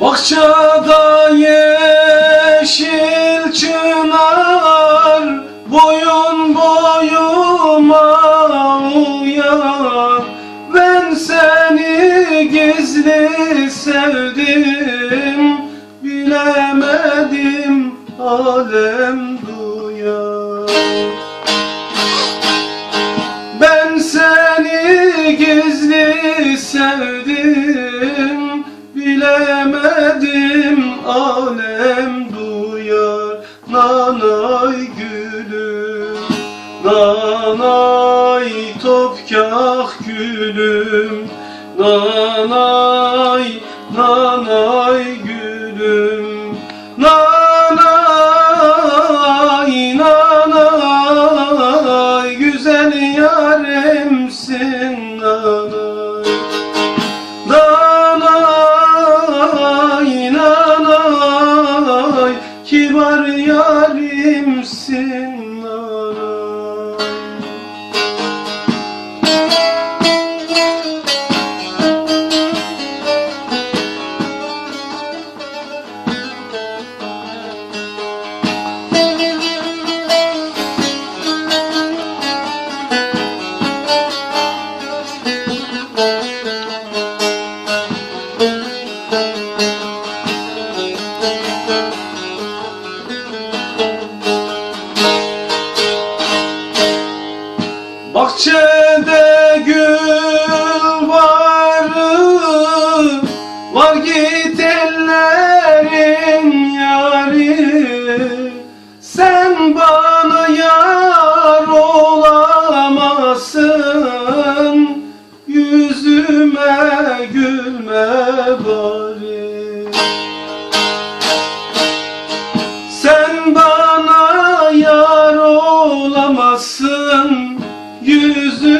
Bahçada yeşil çınar boyun boyuma uyar. Ben sen seni gizli sevdim Bilemedim alem duyar. Ben seni gizli sevdim Bilemedim alem duyar. Nanay gülüm Nanay topkah gülüm Nanay, nanay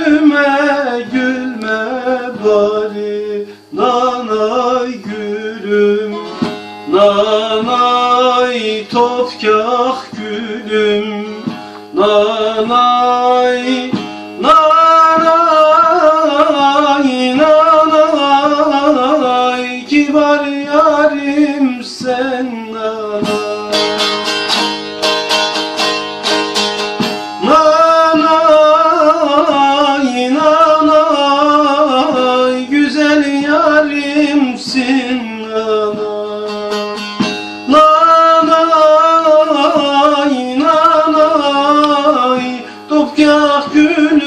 Yüzüme gülme bari. Nanay gülüm Nanay topkah gülüm. Nanay Akya gülü